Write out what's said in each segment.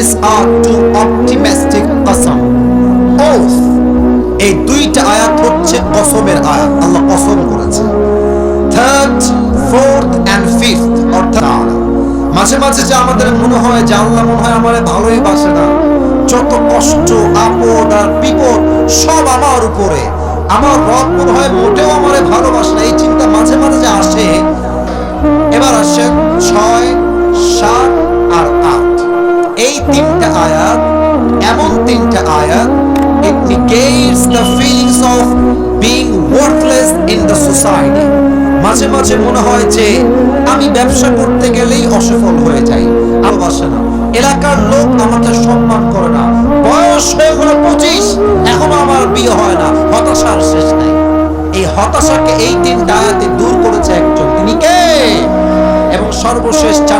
These are two optimistic qasam. Oath. এই দুইটা আয়াত হচ্ছে কসমের আয়াত। আল্লাহ কসম করেছে। থার্ড ফোর্থ অ্যান্ড ফিফথ অর্থাৎ মাঝে মাঝে যে আমাদের মনে হয় যে আল্লাহ মনে হয় আমার ভালোই বাসে না। যত কষ্ট, আপদ আর বিপদ সব আমার উপরে। আমার রব মনে হয় মোটেও আমারে ভালোবাসে না। এই চিন্তা মাঝে মাঝে যে আসে। এবার আসে ছয়, সাত আয়াত it negates the feelings of being worthless in the society. মাঝে মাঝে মনে হয় যে আমি ব্যবসা করতে গেলেই অসফল হয়ে যাই। ভালোবাসে না। এলাকার লোক আমাকে সম্মান করে না। বয়স হয়ে গেল পঁচিশ, এখনও আমার বিয়ে হয় না। হতাশার শেষ নাই। এই হতাশাকে এই তিন ডায়াতে দূর করেছে একজন। তিনি কে? এবং সর্বশেষ চার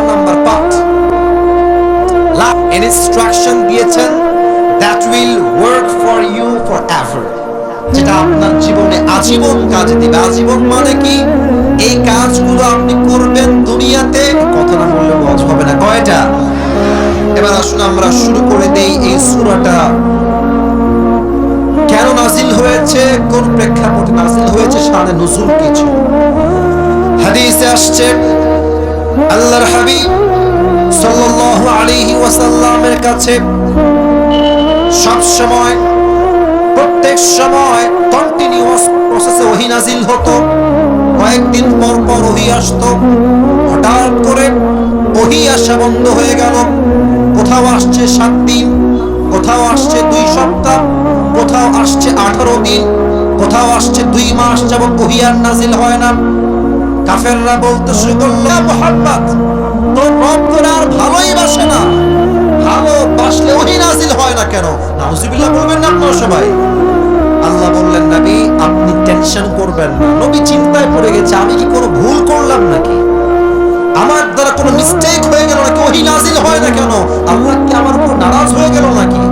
যেটা আপনার জীবনে আজীবন কাজ দিবে। আজীবন মানে কি? এই কাজগুলো আপনি করবেন দুনিয়াতে না বললে মজ হবে না। কয়টা? এবার আসুন, আমরা শুরু করে দেই এই সূরাটা। কেন নাজিল হয়েছে? কোন প্রেক্ষাপটে নাজিল হয়েছে? শানে নজুল কিছু হাদিসে আসছে, আল্লাহর হাবিব সাল্লাল্লাহু আলাইহি ওয়াসাল্লামের কাছে সব সময় প্রত্যেক সময় পর পর ওহী আসতো হঠাৎ করে ওহী আসা বন্ধ হয়ে গেল। কোথাও আসছে সাত দিন, কোথাও আসছে দুই সপ্তাহ, কোথাও আসছে আঠারো দিন, কোথাও আসছে দুই মাস যাবত ওহী আর নাজিল হয় না। কাফেররা বলতে শুরু করল "ইয়া মুহাম্মদ, তোর রব তোর আর ভালোই বাসে না। ভালো বাসলে ওহি নাজিল হয় না কেন? নাউজুবিল্লাহ বলবেন না আপনারা সবাই। আল্লাহ বললেন, নবী আপনি টেনশন করবেন না। নবী চিন্তায় পড়ে গেছে, আমি কি কোনো ভুল করলাম নাকি? আমার দ্বারা কোনো মিস্টেক হয়ে গেল নাকি? ওহি নাজিল হয় না কেন? আল্লাহ কি আমার উপর নারাজ হয়ে গেল নাকি?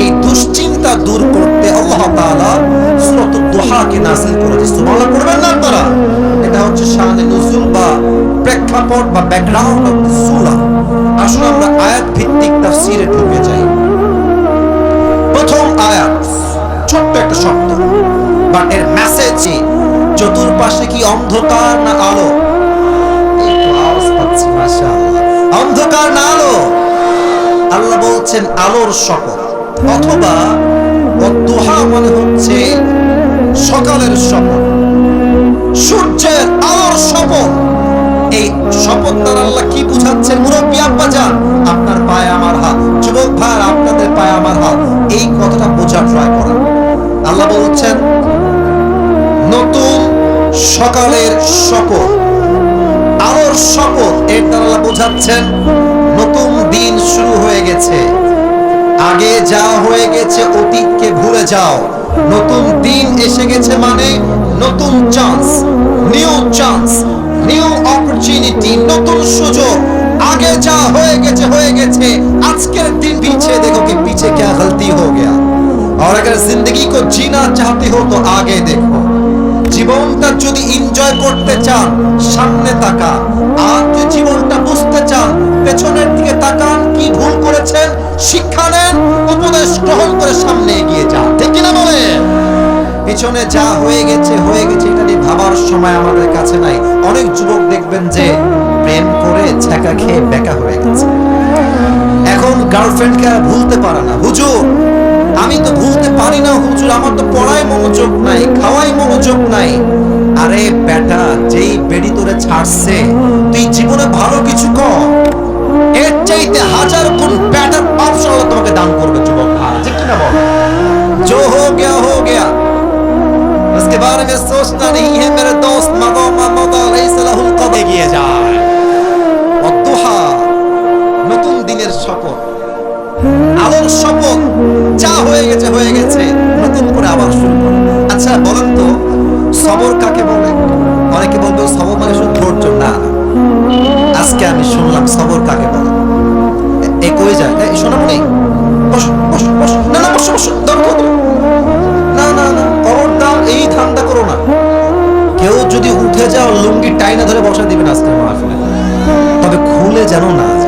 এই দুশ্চিন্তা দূর করতে আল্লাহ তাআলা সূরাতুদ দুহাকে নাজিল করেছে। সুবহানাল্লাহ পড়বেন না আপনারা? এটা হচ্ছে শানে নুজুল বা প্রেক্ষাপট বা ব্যাকগ্রাউন্ড অফ সূরা আসুন আমরা আয়াত ভিত্তিক তাফসীরে চতুর্পাশে কি অন্ধকার না আলো? অন্ধকার না আলো? আল্লাহ বলছেন আলোর শপথ অথবা দোহা মনে হচ্ছে সকালের শপথ। সূর্যের আলোর শপথ। এই শপথ দ্বারা আল্লাহ কি বুঝাচ্ছেন? মুরব্বী আব্বা যান, আপনার পায়ে আমার হাত। যুবক ভাই, আপনাদের পায়ে আমার হাত। এই কথাটা বোঝা ট্রাই করেন। আল্লাহ বলছেন, নতুন সকালের শপথ আলোর শপথ এর দ্বারা আল্লাহ বোঝাচ্ছেন নতুন দিন শুরু হয়ে গেছে আগে যা হয়ে গেছে অতীতকে ভুলে যাও নতুন দিন এসে গেছে মানে নতুন chance new chance new opportunity নতুন সুযোগ আগে যা হয়ে গেছে হয়ে গেছে আজকের दिन पीछे देखो कि पीछे क्या गलती हो गया और अगर जिंदगी को जीना चाहते हो तो आगे देखो জীবনটা যদি এনজয় করতে চান, সামনে তাকান। আর যদি জীবনটা বুঝতে চান, পেছনের দিকে তাকান, কি ভুল করেছেন, শিক্ষা নেন, উপদেশ গ্রহণ করে সামনে এগিয়ে যান। ঠিক কিনা বলে পিছনে যা হয়ে গেছে হয়ে গেছে, এটা নিয়ে ভাবার সময় আমাদের কাছে নাই। অনেক যুবক দেখবেন যে প্রেম করে ছ্যাঁকা খেয়ে বেকা হয়ে গেছে। এখন গার্লফ্রেন্ডকে আর ভুলতে পারে না। হুজুর আমি তো ভুলতে পারি না হুজুর আমার তো পড়ায় মনোযোগ নাই খাওয়াই মনোযোগ নাই আরে বেটা যেই বেড়ি তোরে ছাড়ছে তুই জীবনে ভালো কিছু কর এর চাইতে হাজার গুণ বেটার অপশন আল্লাহ তোমাকে দান করবে যুবক ভাই ঠিক কিনা বল जो हो गया हो गया उसके बारे में सोचना नहीं है मेरे শুনলাম সবর কাকে বলে? এ- কই যায়? এই নেই। বসো বসো বসো। না না, বসো বসো। না না না খবরদার এই ধান্দা করো না। কেউ যদি উঠে যাও, লুঙ্গি টাইনা ধরে বসা দিবেন আজকে মাহফিলে। তবে খুলে যেন না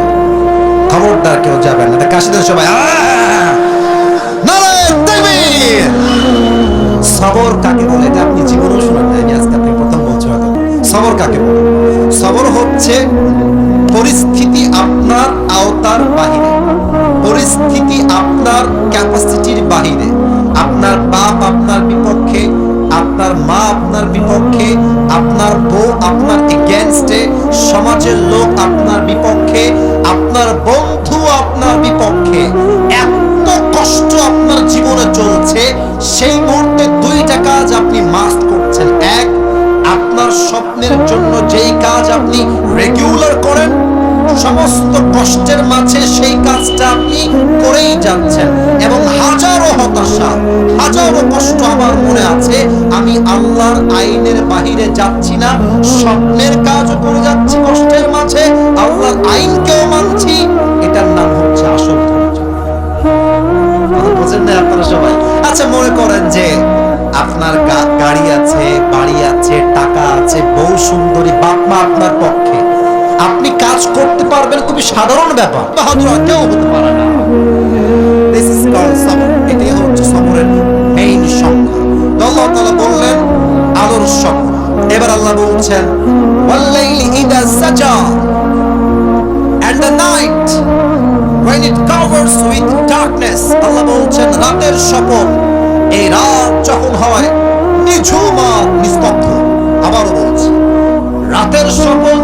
খবরদার কেউ যাবেন না। তা কাশি দেন সবাই সবর কাকে বলে? এটা আপনি জীবনেও শোনেন নাই। আমি আজকে আপনি প্রথম বলছি সবর কাকে বলে? সবর হচ্ছে পরিস্থিতি আপনার আওতার বাহিরে। পরিস্থিতি আপনার ক্যাপাসিটির বাহিরে। আপনার বাপ আপনার বিপক্ষে, আপনার মা আপনার বিপক্ষে, আপনার বউ আপনার এগেনস্টে সমাজের লোক আপনার বিপক্ষে, আপনার বন্ধু আপনার বিপক্ষে। এত কষ্ট আপনার জীবনে চলছে, সেই মুহূর্তে দুইটা কাজ আপনি মাস্ট করছেন। এক, আপনার স্বপ্নের জন্য যেই কাজ আপনি রেগুলার করেন সমস্ত কষ্টের মাঝে সেই কাজটা আপনি করেই যাচ্ছেন। এবং হাজারো হতাশা, হাজারো কষ্ট আমার মনে আছে। আমি আল্লাহর আইনের বাহিরে যাচ্ছি না, স্বপ্নের কাজও করে যাচ্ছি কষ্টের মাঝে, আল্লাহর আইনকেও মানছি। এটার নাম হচ্ছে আসল বোঝেন না আপনারা সবাই? আচ্ছা মনে করেন যে আপনার গাড়ি আছে, বাড়ি আছে, টাকা আছে, বউ সুন্দরী, বাপ মা আপনার পক্ষে কাজ পারবেন, খুবই সাধারণ ব্যাপার। বাহাদুর কেউ হতে পারে না। দিস ইজ এটাই হচ্ছে সবরের মেইন সংখ্যা। আল্লাহ তাআলা বললেন, আলোর এবার আল্লাহ বলছেন ওয়াল্লাইলি ইদা সাজা and night when it covers with darkness আল্লাহ বলছেন, রাতের শপথ এই রাত যখন হয়, নিঝুম নিস্তব্ধ। আবারও বলছি, রাতের শপথ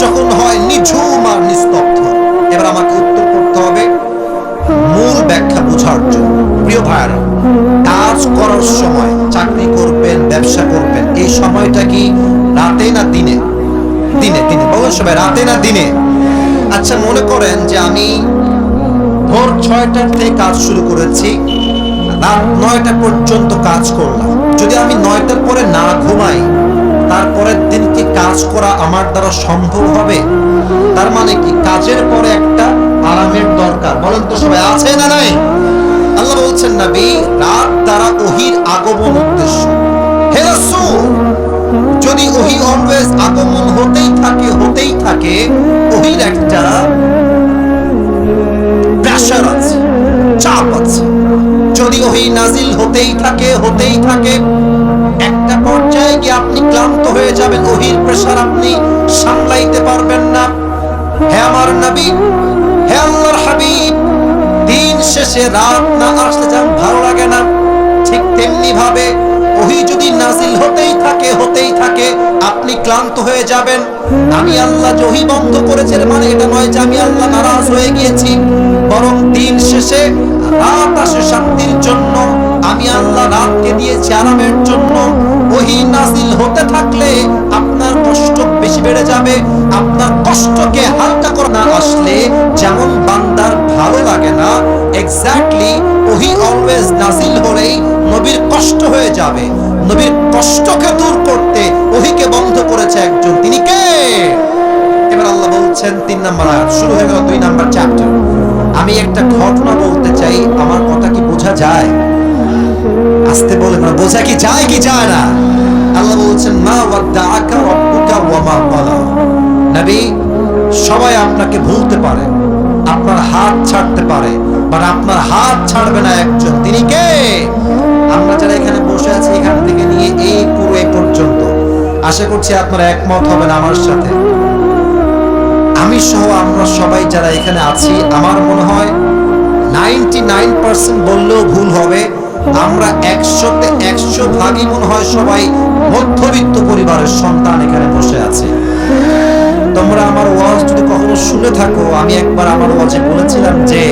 যখন হয় নিঝুম আর নিস্তব্ধ। এবার আমাকে উত্তর করতে হবে মূল ব্যাখ্যা বোঝার জন্য। প্রিয় ভাইরা কাজ করার সময় চাকরি করবেন, ব্যবসা করবেন, এই সময়টা কি রাতে না দিনে? দিনে দিনে। বলুন সবাই, রাতে না দিনে? আচ্ছা মনে করেন যে আমি ভোর ছয়টার থেকে কাজ শুরু করেছি, রাত নয়টা পর্যন্ত কাজ করলাম। যদি আমি নয়টার পরে না ঘুমাই তারপরের দিন কি কাজ করা আমার দ্বারা সম্ভব হবে? তার মানে কি কাজের পরে একটা আরামের দরকার। বলেন তো সবাই, আছে না নাই? আল্লাহ বলছেন, নবী, রাত দ্বারা ওহির আগমন উদ্দেশ্য। হে রাসূল, যদি ওহি অলওয়েজ আগমন হতেই থাকে হতেই থাকে, ওহির একটা প্রেশার আছে, চাপ আছে। যদি ওহি নাজিল হতেই থাকে হতেই থাকে একটা পর্যায়ে গিয়ে আপনি ক্লান্ত হয়ে যাবেন ওহির প্রেশার আপনি সামলাইতে পারবেন না। হে আমার নবী, হে আল্লাহর হাবিব, দিন শেষে রাত না আসলে যেমন ভালো লাগে না, ঠিক তেমনি ভাবে ওহি যদি নাজিল হতেই থাকে হতেই থাকে, আপনি ক্লান্ত হয়ে যাবেন। আমি আল্লাহ ওহি বন্ধ করেছেন মানে এটা নয় যে আমি আল্লাহ নারাজ হয়ে গিয়েছি, বরং দিন শেষে রাত আসে শান্তির জন্য। আমি আল্লাহ রাতকে দিয়েছি আরামের জন্য। ওহি নাজিল হতে থাকলে আপনার কষ্ট বেশি বেড়ে যাবে। আপনার কষ্টকে হালকা করে না আসলে যেমন বান্দার ভালো লাগে না এক্স্যাক্টলি ওহি অলওয়েজ নাজিল হলেই নবীর কষ্ট হয়ে যাবে। নবীর কষ্টকে দূর করতে ওহিকে বন্ধ করেছে একজন। তিনি কে? এবার আল্লাহ বলছেন, তিন নাম্বার আয়াত। শুরু হয়ে গেল দুই নাম্বার চ্যাপ্টার আমি একটা ঘটনা বলতে চাই, আমার কথা কি বোঝা যায়? আসতে বলে না। বোঝা কি যায় কি যায় না? আল্লাহ বলছেন, মা ওয়াদ্দাআকা রাব্বুকা ওয়া মা ক্বালা নবী, সবাই আপনাকে ভুলতে পারে, আপনার হাত ছাড়তে পারে বাট আপনার হাত ছাড়বে না একজন। তিনি কে? আমরা যারা এখানে বসে আছি, এখান থেকে নিয়ে এই পুরো এই পর্যন্ত। আশা করছি আপনারা একমত হবেন আমার সাথে। আমি সহ আমরা সবাই যারা এখানে আছি, আমার মনে হয় নাইনটি নাইন পার্সেন্ট বললেও ভুল হবে। আমরা একশোতে একশো ভাগই মনে হয় সবাই মধ্যবিত্ত পরিবারের সন্তান এখানে বসে আছে। তোমরা আমার ওয়াজ যদি কখনো শুনে থাকো, আমি একবার আমার ওয়াজে বলেছিলাম যে,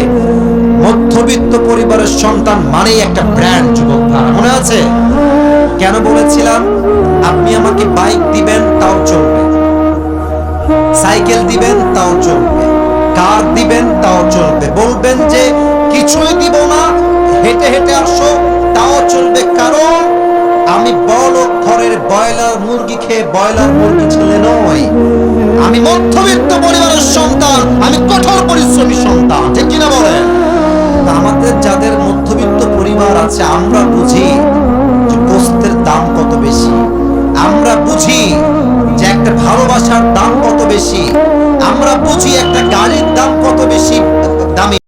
মধ্যবিত্ত পরিবারের সন্তান মানেই একটা ব্র্যান্ড যুবক ভাড়া। মনে আছে? কেন বলেছিলাম? আপনি আমাকে বাইক দিবেন, তাও চলবে। সাইকেল দিবেন, তাও চলবে। কার দিবেন, তাও চলবে। বলবেন যে, কিছুই দিব না হেঁটে হেঁটে আসো, তাও চলবে কারণ আমি বড় ঘরের ব্রয়লার মুরগি খেয়ে ব্রয়লার মুরগি ছেলে নই। আমি মধ্যবিত্ত পরিবারের সন্তান, আমি কঠোর পরিশ্রমী সন্তান, ঠিক কিনা বলেন? আমাদের যাদের মধ্যবিত্ত পরিবার আছে, আমরা বুঝি যে গোস্তের দাম কত বেশি। আমরা বুঝি যে একটা ভালোবাসার দাম কত বেশি।